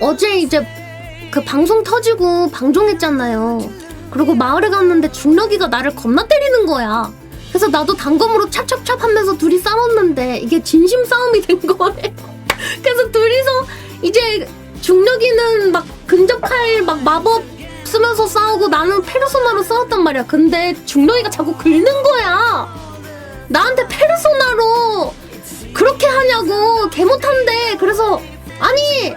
어제 이제 그 방송 터지고 방종했잖아요. 그리고 마을에 갔는데 중력이가 나를 겁나 때리는 거야. 그래서 나도 단검으로 찹찹찹 하면서 둘이 싸웠는데 이게 진심 싸움이 된 거래. 그래서 둘이서 이제 중력이는 막 근접할 막 마법 쓰면서 싸우고 나는 페르소나로 싸웠단 말이야. 근데 중력이가 자꾸 긁는 거야. 나한테 페르소나로 그렇게 하냐고 개 못한데 그래서 아니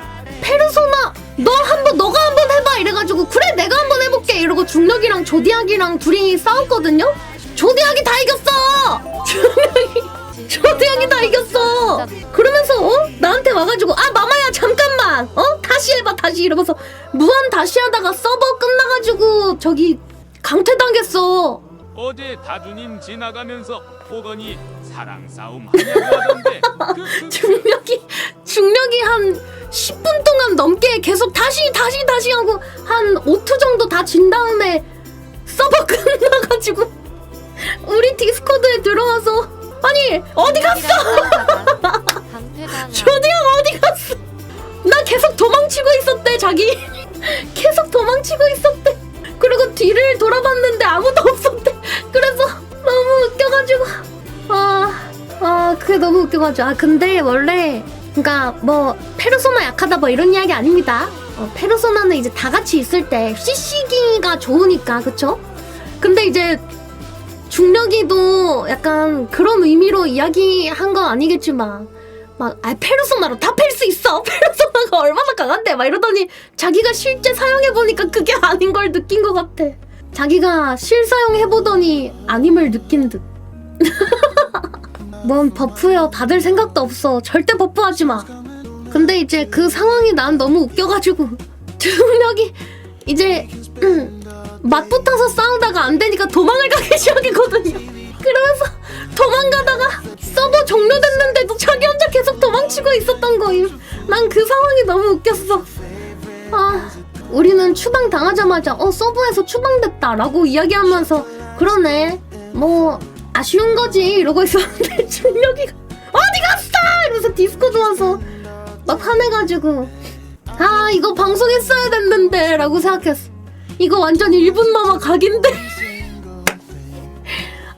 페르소나 너 한번 너가 한번 해봐. 이래가지고 그래 내가 한번 해볼게. 이러고 중력이랑 조디악이랑 둘이 싸웠거든요? 조디악이 다 이겼어! 중력이 조디악이 다 이겼어! 그러면서 어? 나한테 와가지고 아 마마야 잠깐만! 어? 다시 해봐 다시! 이러면서 무한 다시 하다가 서버 끝나가지고 저기 강퇴 당했어. 어제 다주님 지나가면서 보더니 사랑 싸움 하냐고 하던데 그, 그, 계속 다시 다시 다시 하고 한 5투 정도 다 진 다음에 서버 끝나가지고 우리 디스코드에 들어와서 아니 어디 갔어? 강퇴당한 조디 형 어디 갔어? 나 계속 도망치고 있었대 자기. 계속 도망치고 있었대. 그리고 뒤를 돌아봤는데 아무도 없었대. 그래서 너무 웃겨가지고. 아아 그게 너무 웃겨가지고. 아 근데 원래 그니까 뭐 페르소나 약하다 뭐 이런 이야기 아닙니다 어, 페르소나는 이제 다 같이 있을 때 CC기가 좋으니까 그쵸? 근데 이제 중력이도 약간 그런 의미로 이야기한 건 아니겠지만 막 아, 페르소나로 다 팰 수 있어 페르소나가 얼마나 강한데 막 이러더니 자기가 실제 사용해 보니까 그게 아닌 걸 느낀 것 같아 자기가 실사용 해보더니 아님을 느낀 듯. 뭔 버프요 받을 생각도 없어 절대 버프하지 마. 근데 이제 그 상황이 난 너무 웃겨가지고 중력이 이제 음, 맞붙어서 싸우다가 안 되니까 도망을 가기 시작했거든요. 그러면서 도망가다가 서버 종료됐는데도 자기 혼자 계속 도망치고 있었던 거임. 난 그 상황이 너무 웃겼어. 아, 우리는 추방 당하자마자 어 서버에서 추방됐다 라고 이야기하면서 그러네. 뭐 아쉬운 거지 이러고 있었는데 중력이가 어디 갔어? 이러면서 디스코드 와서 막 화내가지고 아 이거 방송했어야 됐는데 라고 생각했어. 이거 완전 일본 마마 각인데.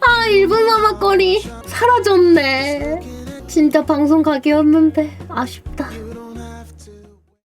아 일본 마마 거리 사라졌네. 진짜 방송 각이었는데 아쉽다.